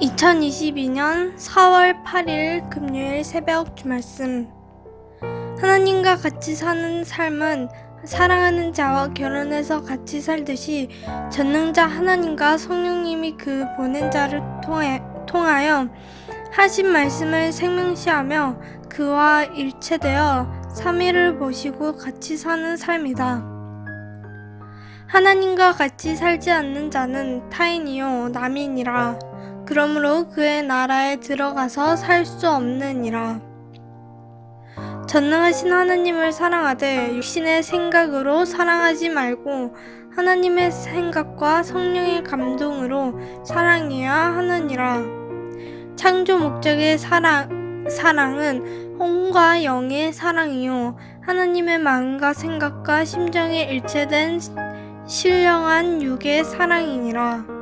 2022년 4월 8일 금요일 새벽 주말씀 하나님과 같이 사는 삶은 사랑하는 자와 결혼해서 같이 살듯이 전능자 하나님과 성령님이 그 보낸 자를 통해, 통하여 하신 말씀을 생명시하며 그와 일체되어 삼위를 보시고 같이 사는 삶이다. 하나님과 같이 살지 않는 자는 타인이요 남인이라 그러므로 그의 나라에 들어가서 살 수 없느니라. 전능하신 하나님을 사랑하되 육신의 생각으로 사랑하지 말고 하나님의 생각과 성령의 감동으로 사랑해야 하느니라. 창조 목적의 사랑, 사랑은 혼과 영의 사랑이요. 하나님의 마음과 생각과 심정에 일체된 신령한 육의 사랑이니라.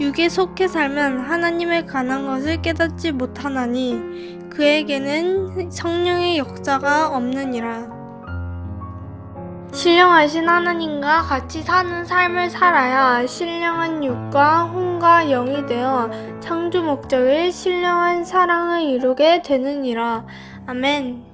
육에 속해 살면 하나님에 관한 것을 깨닫지 못하나니 그에게는 성령의 역사가 없느니라. 신령하신 하나님과 같이 사는 삶을 살아야 신령한 육과 혼과 영이 되어 창조 목적의 신령한 사랑을 이루게 되느니라. 아멘.